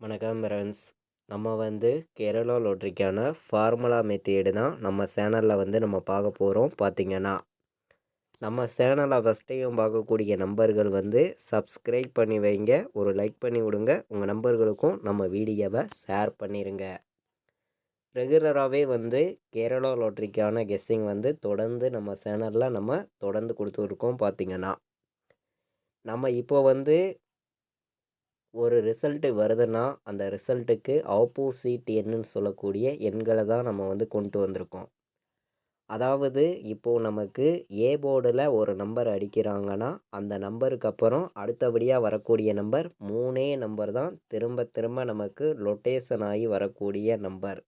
வணக்கம் ஃப்ரெண்ட்ஸ் நம்ம வந்து கேரளா லாட்ரிக்கான ஃபார்முலா மெத்தேடு தான் நம்ம சேனலில் வந்து நம்ம பார்க்க போகிறோம் பார்த்திங்கன்னா. நம்ம சேனலை ஃபஸ்ட்டையும் பார்க்கக்கூடிய நம்பர்கள் வந்து சப்ஸ்கிரைப் பண்ணி வைங்க. ஒரு லைக் பண்ணி விடுங்க. உங்கள் நம்பர்களுக்கும் நம்ம வீடியோவை ஷேர் பண்ணிடுங்க ரெகுலராகவே வந்து கேரளா லாட்ரிக்கான கெஸ்ஸிங் வந்து தொடர்ந்து நம்ம சேனலில் நம்ம தொடர்ந்து கொடுத்துருக்கோம் பார்த்திங்கன்னா. நம்ம இப்போ வந்து ஒரு ரிசல்ட்டு வருதுன்னா அந்த ரிசல்ட்டுக்கு ஆப்போசிட் எண்ணுன்னு சொல்லக்கூடிய எண்களை தான் நம்ம வந்து கொண்டு வந்திருக்கோம். அதாவது இப்போது நமக்கு ஏ போர்டில் ஒரு நம்பர் அடிக்கிறாங்கன்னா அந்த நம்பருக்கு அப்புறம் அடுத்தபடியாக வரக்கூடிய நம்பர் மூணே நம்பர் தான் திரும்ப திரும்ப நமக்கு லொட்டேஷன் ஆகி வரக்கூடிய நம்பர்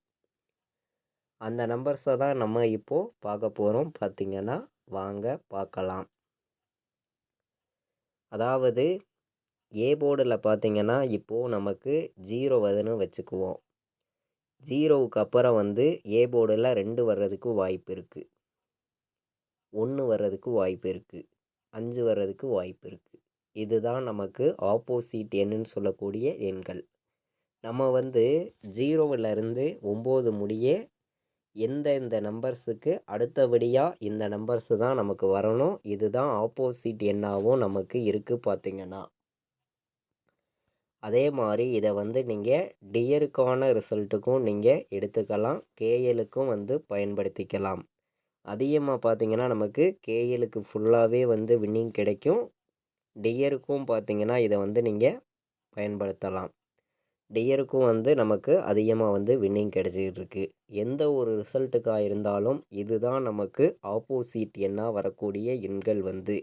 அந்த நம்பர்ஸை தான் நம்ம இப்போது பார்க்க போகிறோம் பார்த்திங்கன்னா வாங்க பார்க்கலாம். அதாவது ஏ போர்டில் பார்த்தீங்கன்னா இப்போது நமக்கு ஜீரோ வருதுன்னு வச்சுக்குவோம். ஜீரோவுக்கு அப்புறம் வந்து ஏ போர்டில் ரெண்டு வர்றதுக்கு வாய்ப்பு இருக்குது ஒன்று வர்றதுக்கு வாய்ப்பு இருக்குது அஞ்சு வர்றதுக்கு வாய்ப்பு இருக்குது இதுதான் நமக்கு ஆப்போசிட் எண்ணுன்னு சொல்லக்கூடிய எண்கள். நம்ம வந்து ஜீரோவிலருந்து ஒம்பது முடிய எந்த இந்த நம்பர்ஸுக்கு அடுத்தபடியாக இந்த நம்பர்ஸு தான் நமக்கு வரணும். இதுதான் ஆப்போசிட் எண்ணாகவும் நமக்கு இருக்குது பார்த்திங்கன்னா அதே மாதிரி இதை வந்து நீங்கள் டியருக்கான ரிசல்ட்டுக்கும் நீங்கள் எடுத்துக்கலாம். கேஎலுக்கும் வந்து பயன்படுத்திக்கலாம். அதிகமாக பார்த்தீங்கன்னா நமக்கு கேஎலுக்கு ஃபுல்லாகவே வந்து வின்னிங் கிடைக்கும். டியருக்கும் பார்த்தீங்கன்னா இதை வந்து நீங்கள் பயன்படுத்தலாம். டியருக்கும் வந்து நமக்கு அதிகமாக வந்து வின்னிங் கிடச்சிக்கிட்டு இருக்குது எந்த ஒரு ரிசல்ட்டுக்காக இருந்தாலும் இதுதான் நமக்கு ஆப்போசிட் எண்ணாக வரக்கூடிய எண்கள் வந்து.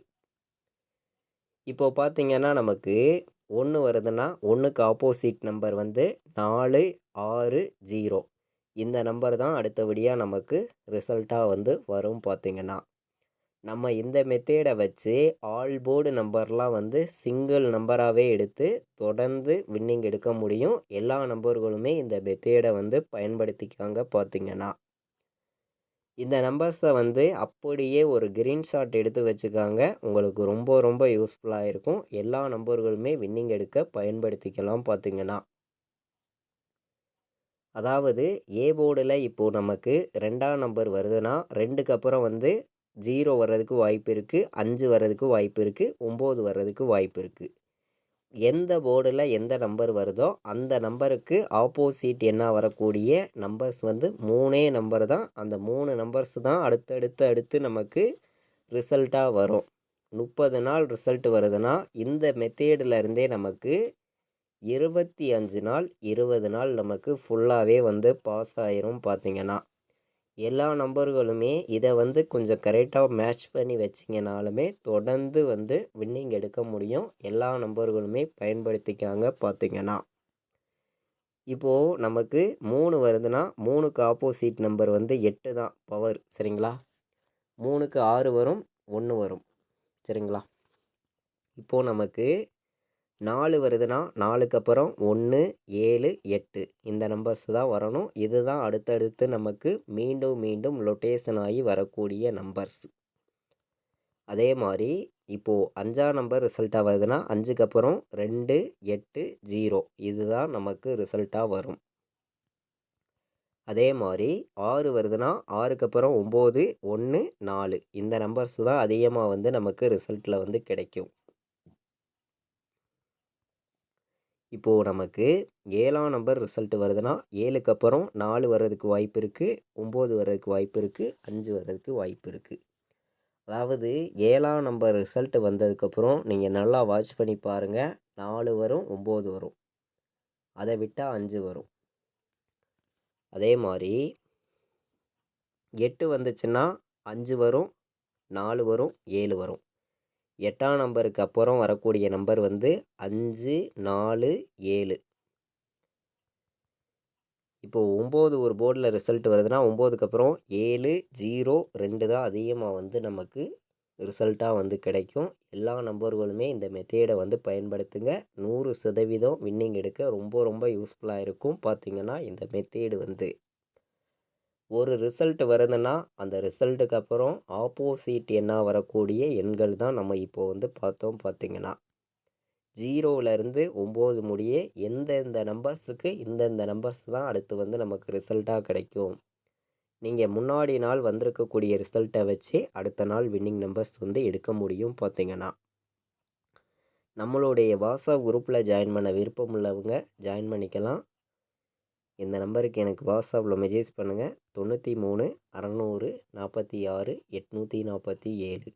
இப்போ பார்த்தீங்கன்னா நமக்கு ஒன்று வருதுன்னா ஒன்றுக்கு ஆப்போசிட் நம்பர் வந்து நாலு ஆறு ஜீரோ இந்த நம்பர் தான் அடுத்தபடியாக நமக்கு ரிசல்ட்டாக வந்து வரும் பார்த்திங்கன்னா நம்ம இந்த மெத்தேடை வச்சு ஆல் போர்டு நம்பர்லாம் வந்து சிங்கிள் நம்பராகவே எடுத்து தொடர்ந்து வின்னிங் எடுக்க முடியும். எல்லா நம்பர்களுமே இந்த மெத்தேடை வந்து பயன்படுத்திக்காங்க பார்த்திங்கன்னா இந்த நம்பர்ஸை வந்து அப்படியே ஒரு க்ரீன்ஷாட் எடுத்து வச்சுக்காங்க. உங்களுக்கு ரொம்ப ரொம்ப யூஸ்ஃபுல்லாக இருக்கும். எல்லா நம்பர்களுமே வின்னிங் எடுக்க பயன்படுத்திக்கலாம் பார்த்திங்கன்னா அதாவது ஏ போர்டில் இப்போது நமக்கு ரெண்டாம் நம்பர் வருதுன்னா ரெண்டுக்கு அப்புறம் வந்து ஜீரோ வர்றதுக்கு வாய்ப்பு இருக்குது அஞ்சு வர்றதுக்கு வாய்ப்பு இருக்குது ஒம்பது வர்றதுக்கு வாய்ப்பு இருக்குது எந்த போர்டில் எந்த நம்பர் வருதோ அந்த நம்பருக்கு ஆப்போசிட் என்ன வரக்கூடிய நம்பர்ஸ் வந்து மூணே நம்பர் தான். அந்த மூணு நம்பர்ஸ் தான் அடுத்தடுத்து அடுத்து நமக்கு ரிசல்ட்டாக வரும். முப்பது நாள் ரிசல்ட் வருதுன்னா இந்த மெத்தேடில் இருந்தே நமக்கு இருபத்தி அஞ்சு நாள் இருபது நாள் நமக்கு ஃபுல்லாகவே வந்து பாஸ் ஆயிரும் பார்த்திங்கன்னா எல்லா நம்பர்களுமே இதை வந்து கொஞ்சம் கரெக்டாக மேட்ச் பண்ணி வச்சிங்கனாலுமே தொடர்ந்து வந்து வின்னிங் எடுக்க முடியும். எல்லா நம்பர்களுமே பயன்படுத்திக்காங்க பார்த்திங்கன்னா இப்போது நமக்கு மூணு வருதுன்னா மூணுக்கு ஆப்போசிட் நம்பர் வந்து எட்டு தான் பவர் சரிங்களா? மூணுக்கு ஆறு வரும் ஒன்று வரும் சரிங்களா? இப்போது நமக்கு நாலு வருதுன்னா நாலுக்கு அப்புறம் ஒன்று ஏழு எட்டு. இந்த நம்பர்ஸ் தான் வரணும். இதுதான் அடுத்தடுத்து நமக்கு மீண்டும் மீண்டும் லொட்டேஷன் ஆகி வரக்கூடிய நம்பர்ஸ் அதே மாதிரி இப்போது அஞ்சா நம்பர் ரிசல்ட்டாக வருதுன்னா அஞ்சுக்கு அப்புறம் ரெண்டு எட்டு ஜீரோ இதுதான் நமக்கு ரிசல்ட்டாக வரும். அதே மாதிரி ஆறு வருதுன்னா ஆறுக்கு அப்புறம் ஒம்பது ஒன்று நாலு. இந்த நம்பர்ஸ் தான் அதிகமாக வந்து நமக்கு ரிசல்ட்டில் வந்து கிடைக்கும். இப்போது நமக்கு ஏழாம் நம்பர் ரிசல்ட் வருதுன்னா ஏழுக்கு அப்புறம் நாலு வர்றதுக்கு வாய்ப்பு இருக்குது ஒம்பது வர்றதுக்கு வாய்ப்பு இருக்குது அஞ்சு வர்றதுக்கு வாய்ப்பு இருக்குது அதாவது ஏழாம் நம்பர் ரிசல்ட் வந்ததுக்கப்புறம் நீங்கள் நல்லா வாட்ச் பண்ணி பாருங்கள் நாலு வரும் ஒம்பது வரும். அதை விட்டால் அஞ்சு வரும். அதே மாதிரி எட்டு வந்துச்சுன்னா அஞ்சு வரும் நாலு வரும் ஏழு வரும். எட்டாம் நம்பருக்கு அப்புறம் வரக்கூடிய நம்பர் வந்து அஞ்சு நாலு ஏழு. இப்போது ஒம்பது ஒரு போர்டில் ரிசல்ட் வருதுன்னா ஒம்போதுக்கு அப்புறம் ஏழு ஜீரோ ரெண்டு தான் அதிகமாக வந்து நமக்கு ரிசல்ட்டாக வந்து கிடைக்கும். எல்லா நம்பர்களுமே இந்த மெத்தேடை வந்து பயன்படுத்துங்க. நூறு சதவீதம் வின்னிங் எடுக்க ரொம்ப ரொம்ப யூஸ்ஃபுல்லாக இருக்கும். பார்த்திங்கன்னா இந்த மெத்தேடு வந்து. ஒரு ரிசல்ட் வருதுன்னா அந்த ரிசல்ட்டுக்கு அப்புறம் ஆப்போசிட் என்ன வரக்கூடிய எண்கள் தான் நம்ம இப்போ வந்து பார்த்தோம் பார்த்திங்கன்னா. ஜீரோவிலேருந்து ஒம்பது முடியே எந்தெந்த நம்பர்ஸுக்கு இந்தந்த நம்பர்ஸ் தான் அடுத்து வந்து நமக்கு ரிசல்ட்டாக கிடைக்கும். நீங்கள் முன்னாடி நாள் வந்திருக்கக்கூடிய ரிசல்ட்டை வச்சு அடுத்த நாள் வின்னிங் நம்பர்ஸ் வந்து எடுக்க முடியும் பார்த்தீங்கன்னா. நம்மளுடைய வாட்ஸ்அப் குரூப்பில் ஜாயின் பண்ண விருப்பம் உள்ளவங்க ஜாயின் பண்ணிக்கலாம். இந்த நம்பருக்கு எனக்கு வாட்ஸ்அப்பில் மெசேஜ் பண்ணுங்கள் தொண்ணூற்றி மூணு அறநூறு நாற்பத்தி ஆறு எட்நூற்றி நாற்பத்தி ஏழு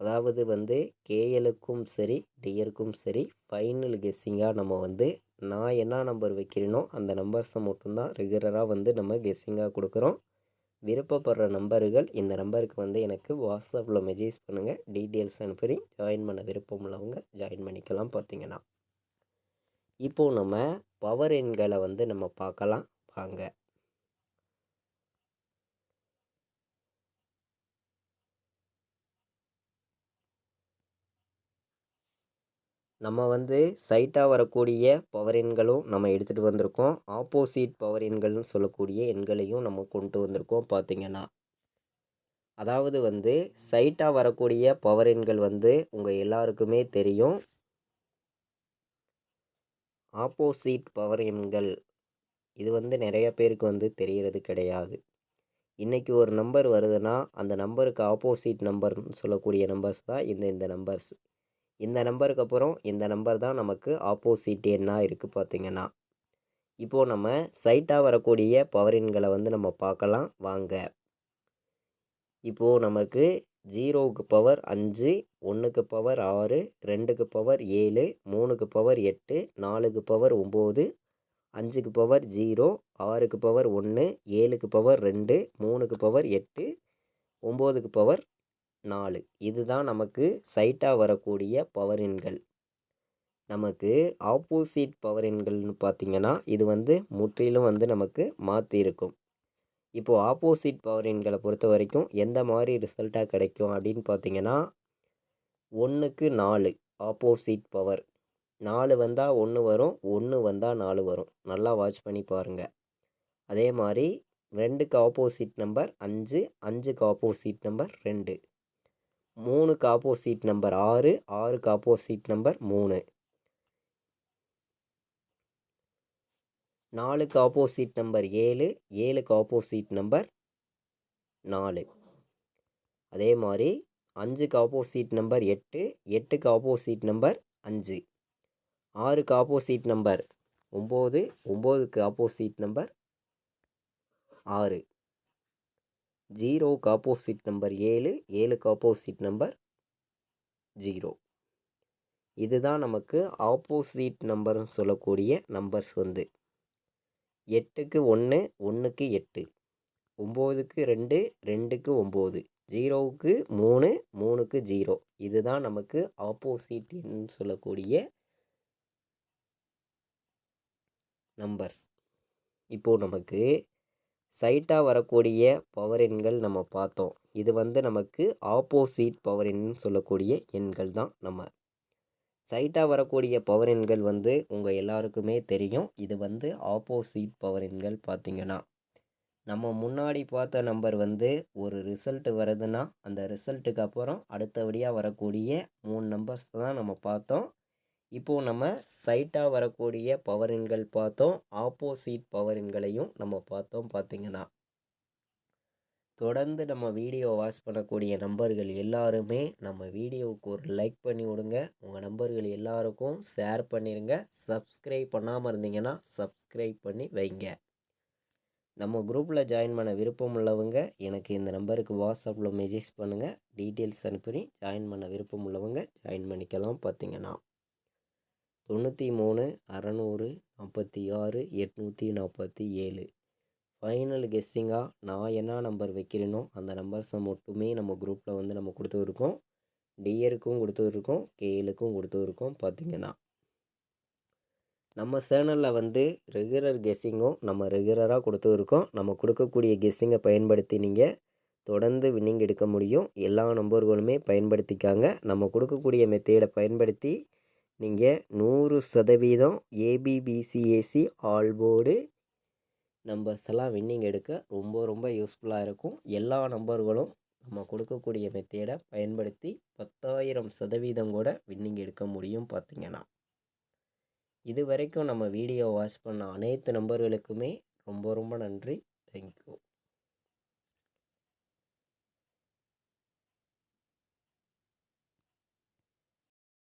அதாவது வந்து கேஎலுக்கும் சரி டியருக்கும் சரி ஃபைனல் கெஸ்ஸிங்காக நம்ம வந்து நான் என்ன நம்பர் வைக்கிறேனோ அந்த நம்பர்ஸை மட்டும்தான் ரெகுலராக வந்து நம்ம கெஸ்ஸிங்காக கொடுக்குறோம். விருப்பப்படுற நம்பர்கள் இந்த நம்பருக்கு வந்து எனக்கு வாட்ஸ்அப்பில் மெசேஜ் பண்ணுங்கள் டீட்டெயில்ஸ் அனுப்பி ஜாயின் பண்ண விருப்பம் உள்ளவங்க ஜாயின் பண்ணிக்கலாம் பார்த்தீங்கன்னா இப்போது நம்ம பவர் எண்களை வந்து நம்ம பார்க்கலாம். வாங்க. நம்ம வந்து சைட்டாக வரக்கூடிய பவர் எண்களும் நம்ம எடுத்துகிட்டு வந்திருக்கோம். ஆப்போசிட் பவர் எண்கள்னு சொல்லக்கூடிய எண்களையும் நம்ம கொண்டு வந்திருக்கோம் பார்த்திங்கன்னா. அதாவது வந்து சைட்டாக வரக்கூடிய பவர் எண்கள் வந்து உங்கள் எல்லாருக்குமே தெரியும். ஆப்போசிட் பவர் எண்கள் இது வந்து நிறைய பேருக்கு வந்து தெரிகிறது கிடையாது. இன்றைக்கி ஒரு நம்பர் வருதுன்னா அந்த நம்பருக்கு ஆப்போசிட் நம்பர்னு சொல்லக்கூடிய நம்பர்ஸ் தான் இந்த இந்த நம்பர்ஸ். இந்த நம்பருக்கு அப்புறம் இந்த நம்பர் தான் நமக்கு ஆப்போசிட் எண்ணாக இருக்குது பார்த்திங்கன்னா. இப்போது நம்ம சைட்டாக வரக்கூடிய பவர் எண்களை வந்து நம்ம பார்க்கலாம். வாங்க. இப்போது நமக்கு ஜீரோவுக்கு பவர் அஞ்சு ஒன்றுக்கு பவர் ஆறு ரெண்டுக்கு பவர் ஏழு மூணுக்கு பவர் எட்டு நாலுக்கு பவர் ஒம்பது அஞ்சுக்கு பவர் ஜீரோ ஆறுக்கு பவர் ஒன்று ஏழுக்கு பவர் ரெண்டு மூணுக்கு பவர் எட்டு ஒம்போதுக்கு பவர் நாலு. இதுதான் நமக்கு சைட்டாக வரக்கூடிய பவர் எண்கள். நமக்கு ஆப்போசிட் பவர் எண்கள்னு பார்த்திங்கன்னா இது வந்து முற்றிலும் வந்து நமக்கு மாற்றி இருக்கும் இப்போது ஆப்போசிட் பவர் எண்களை பொறுத்த வரைக்கும் எந்த மாதிரி ரிசல்ட்டாக கிடைக்கும் அப்படின்னு பார்த்தீங்கன்னா ஒன்றுக்கு நாலு ஆப்போசிட் பவர் நாலு வந்தால் ஒன்று வரும் ஒன்று வந்தால் நாலு வரும். நல்லா வாட்ச் பண்ணி பாருங்கள் அதே மாதிரி ரெண்டுக்கு ஆப்போசிட் நம்பர் அஞ்சு அஞ்சுக்கு ஆப்போசிட் நம்பர் ரெண்டு. மூணுக்கு ஆப்போசிட் நம்பர் ஆறு ஆறுக்கு ஆப்போசிட் நம்பர் மூணு. நாலுக்கு ஆப்போசிட் நம்பர் ஏழு ஏழுக்கு ஆப்போசிட் நம்பர் நாலு. அதே மாதிரி அஞ்சுக்கு ஆப்போசிட் நம்பர் எட்டு எட்டுக்கு ஆப்போசிட் நம்பர் அஞ்சு. ஆறுக்கு ஆப்போசிட் நம்பர் ஒம்பது ஒம்போதுக்கு ஆப்போசிட் நம்பர் ஆறு. ஜீரோவுக்கு ஆப்போசிட் நம்பர் ஏழு ஏழுக்கு ஆப்போசிட் நம்பர் ஜீரோ. இதுதான் நமக்கு ஆப்போசிட் நம்பர்னு சொல்லக்கூடிய நம்பர்ஸ் வந்து. எட்டுக்கு ஒன்று ஒன்றுக்கு எட்டு. ஒம்போதுக்கு ரெண்டு ரெண்டுக்கு ஒம்பது. ஜீரோவுக்கு மூணு மூணுக்கு ஜீரோ. இதுதான் நமக்கு ஆப்போசிட்னு சொல்லக்கூடிய நம்பர்ஸ் இப்போது நமக்கு சைட்டாக வரக்கூடிய பவர் எண்கள் நம்ம பார்த்தோம். இது வந்து நமக்கு ஆப்போசிட் பவர் எண்ணுன்னு சொல்லக்கூடிய எண்கள் தான் நம்ம சைட்டாக வரக்கூடிய பவர் எண்கள் வந்து உங்கள் எல்லாருக்குமே தெரியும். இது வந்து ஆப்போசிட் பவர் எண்கள் பார்த்திங்கன்னா நம்ம முன்னாடி பார்த்த நம்பர் வந்து ஒரு ரிசல்ட்டு வருதுன்னா அந்த ரிசல்ட்டுக்கு அப்புறம் அடுத்தபடியாக வரக்கூடிய மூணு நம்பர்ஸ் தான் நம்ம பார்த்தோம். இப்போது நம்ம சைட்டாக வரக்கூடிய பவர் எண்கள் பார்த்தோம். ஆப்போசிட் பவர் எண்களையும் நம்ம பார்த்தோம் பார்த்திங்கன்னா தொடர்ந்து நம்ம வீடியோ வாட்ச் பண்ணக்கூடிய நம்பர்கள் எல்லாருமே நம்ம வீடியோவுக்கு ஒரு லைக் பண்ணி விடுங்க. உங்கள் நம்பர்கள் எல்லாருக்கும் ஷேர் பண்ணிடுங்க சப்ஸ்கிரைப் பண்ணாமல் இருந்தீங்கன்னா சப்ஸ்கிரைப் பண்ணி வைங்க. நம்ம குரூப்பில் ஜாயின் பண்ண விருப்பம் உள்ளவங்க எனக்கு இந்த நம்பருக்கு வாட்ஸ்அப்பில் மெசேஜ் பண்ணுங்கள் டீட்டெயில்ஸ் அனுப்பி ஜாயின் பண்ண விருப்பம் உள்ளவங்க ஜாயின் பண்ணிக்கலாம் பார்த்தீங்கன்னா தொண்ணூற்றி மூணு அறநூறு நாற்பத்தி ஆறு எட்நூற்றி நாற்பத்தி ஏழு. ஃபைனல் கெஸ்ஸிங்காக நான் என்ன நம்பர் வைக்கிறேனோ அந்த நம்பர்ஸை மட்டுமே நம்ம குரூப்பில் வந்து நம்ம கொடுத்துருக்கோம். டிஎருக்கும் கொடுத்துருக்கோம். கேஎலுக்கும் கொடுத்துருக்கோம். பார்த்திங்கன்னா நம்ம சேனலில் வந்து ரெகுலர் கெஸ்ஸிங்கும் நம்ம ரெகுலராக கொடுத்துருக்கோம். நம்ம கொடுக்கக்கூடிய கெஸ்ஸிங்கை பயன்படுத்தி நீங்கள் தொடர்ந்து வின்னிங் எடுக்க முடியும். எல்லா நம்பர்களுமே பயன்படுத்திக்காங்க. நம்ம கொடுக்கக்கூடிய மெத்தேடை பயன்படுத்தி நீங்கள் நூறு சதவீதம் ஏபிபிசிஏசி ஆல் போர்டு நம்பர்ஸ்லாம் வின்னிங் எடுக்க ரொம்ப ரொம்ப யூஸ்ஃபுல்லாக இருக்கும். எல்லா நம்பர்களும் நம்ம கொடுக்கக்கூடிய மெத்தேடை பயன்படுத்தி பத்தாயிரம் சதவீதம் கூட வின்னிங் எடுக்க முடியும் பார்த்தீங்கன்னா இது வரைக்கும் நம்ம வீடியோ வாட்ச் பண்ண அனைத்து நம்பர்களுக்குமே ரொம்ப ரொம்ப நன்றி. தேங்க்யூ.